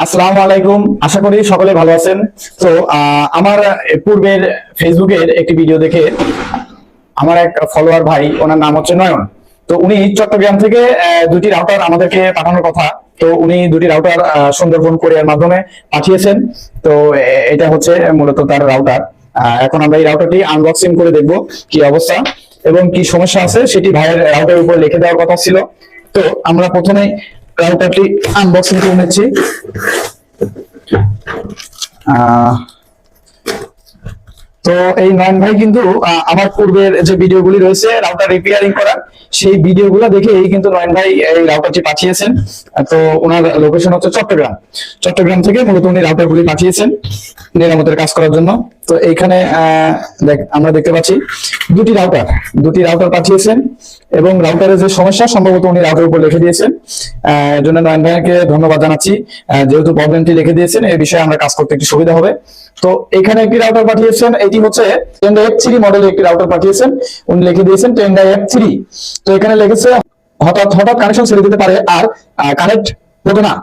আসসালামু আলাইকুম। আশা করি সকলে ভালো আছেন। তো আমার পূর্বের ফেসবুকের একটি ভিডিও দেখে আমার এক ফলোয়ার ভাই, ওনার নাম হচ্ছে নয়ন। তো উনি চট্টগ্রাম থেকে দুটি রাউটার আমাদেরকে পাঠানোর কথা। তো উনি দুটি রাউটার সুন্দরবন কোরিয়ার মাধ্যমে পাঠিয়েছেন। তো এটা হচ্ছে মূলত তার রাউটার এখন আমরা এই রাউটারটি আনবক্সিং করে দেখব কি অবস্থা এবং কি সমস্যা আছে। সেটি ভাইয়ের রাউটারের উপর লিখে দেওয়ার কথা ছিল। তো, আমরা প্রথমে রাউটারটি আনবক্সিং করে নিচ্ছি। তো এই নয়ন ভাই কিন্তু আমার পূর্বের যে ভিডিওগুলি রয়েছে রাউটার রিপেয়ারিং করার, সেই ভিডিওগুলো দেখেই কিন্তু নয়ন ভাই এই রাউটারটি পাঠিয়েছেন। তো ওনার লোকেশন হচ্ছে চট্টগ্রাম। চট্টগ্রাম থেকে মূলত উনি রাউটারগুলি পাঠিয়েছেন মেরামতের কাজ করার জন্য। তো এইখানে দেখ, আমরা দেখতে পাচ্ছি দুটি রাউটার দুটি রাউটার পাঠিয়েছেন এবং রাউটারের যে সমস্যা, সম্ভবত উনি রাউটার উপর লিখে দিয়েছেন। এর জন্য নয়ন ভাইকে ধন্যবাদ জানাচ্ছি। যেহেতু প্রবলেমটি লিখে দিয়েছেন এই বিষয়ে আমরা কাজ করতে একটু সুবিধা হবে। তো এখানে একটি রাউটার পাঠিয়েছেন এটি হচ্ছে টেন্ডা এফ থ্রি মডেলের একটি রাউটার পাঠিয়েছেন। উনি লিখে দিয়েছেন টেন্ডা এফ থ্রি তো এখানে লিখেছে হঠাৎ হঠাৎ কানেকশন ছেড়ে দিতে পারে আর কানেক্ট হতো না।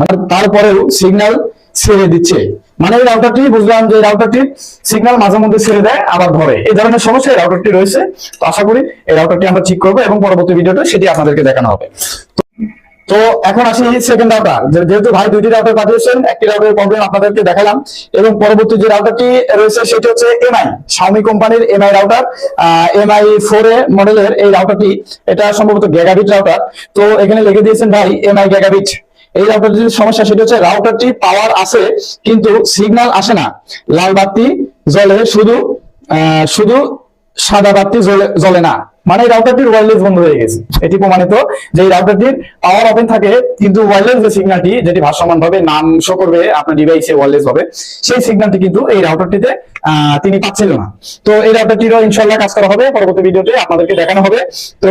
মানে তারপরেও সিগন্যাল দিচ্ছে। মানে এই বুঝলাম যে সিগন্যাল মাঝে মধ্যে ছেড়ে দেয়, আবার ধরে। এই ধরনের সমস্যা রাউটারটি রয়েছে। আশা করি এই রাউটারটি আমরা ঠিক করব এবং পরবর্তী ভিডিওতে সেটি আপনাদেরকে দেখানো হবে। তো এখন আসি সেকেন্ড রাউটার যেহেতু ভাই দুইটি রাউটার পাঠিয়েছেন, একটি রাউটারের প্রবলেম আপনাদেরকে দেখালাম। এবং পরবর্তী যে রাউটারটি রয়েছে, সেটি হচ্ছে এমআই শাওমি কোম্পানির MI router MI four A মডেলের এই রাউটারটি এটা সম্ভবত গেগাবিট রাউটার তো এখানে লিখে দিয়েছেন ভাই এমআই গেগাবিট এই রাউটারটির সমস্যা সেটা হচ্ছে রাউটারটি পাওয়ার আছে, কিন্তু সিগন্যাল আসে না। লাল বাতি জ্বলে শুধু শুধু সাদা বাতি জ্বলে জ্বলে না। মানে এই রাউটারটির ওয়্যারলেস বন্ধ হয়ে গেছে। এটি প্রমাণিত যে এই রাউটারটির পাওয়ার ওপেন থাকে, কিন্তু ওয়্যারলেস যে সিগন্যালটি যেটি ভারসমান ভাবে নাম শো করবে আপনার ডিভাইসে ওয়্যারলেস হবে সেই সিগন্যালটি কিন্তু এই রাউটারটিতে তিনি পাচ্ছিল না। তো এই রাউটারটিরও ইনশাল্লাহ কাজ করা হবে। পরবর্তী ভিডিওতে আপনাদেরকে দেখানো হবে। তো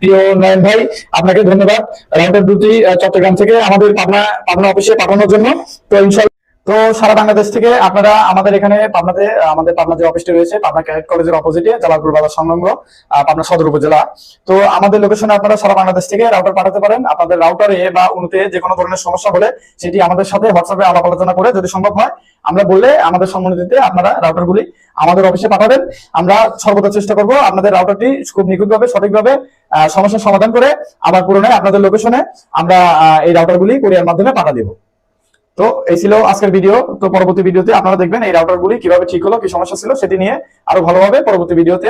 প্রিয় নয়ন ভাই, আপনাকে ধন্যবাদ। রাউটার দুটি চট্টগ্রাম থেকে আমাদের পাবনা পাবনা অফিসে পাঠানোর জন্য। তো ইনশাল্লাহ তো সারা বাংলাদেশ থেকে আপনারা আমাদের এখানে পাবনাতে, আমাদের পাবনা যে অফিসটি রয়েছে, পাবনা ক্যাডেট কলেজের অপোজিটে জালালপুর বাজার সংলগ্ন পাবনা সদর উপজেলা। তো আমাদের লোকেশনে আপনারা সারা বাংলাদেশ থেকে রাউটার পাঠাতে পারেন। আপনাদের রাউটারে বা উনুতে যে কোনো ধরনের সমস্যা হলে সেটি আমাদের সাথে হোয়াটসঅ্যাপে আলাপ আলোচনা করে যদি সম্ভব হয়, আমরা বললে আমাদের সম্মানিতে আপনারা রাউটারগুলি আমাদের অফিসে পাঠাবেন। আমরা সর্বদা চেষ্টা করব আপনাদের রাউটারটি খুব নিখুঁতভাবে, সঠিকভাবে সমস্যার সমাধান করে আবার পুরোনো আপনাদের লোকেশনে আমরা এই রাউটারগুলি কোরিয়ার মাধ্যমে পাঠা দেবো। তো এই ছিল আজকের ভিডিও তো পরবর্তী ভিডিওতে আপনারা দেখবেন এই রাউটারগুলি কীভাবে ঠিক হলো, কি সমস্যা ছিল সেটি নিয়ে আরও ভালোভাবে পরবর্তী ভিডিওতে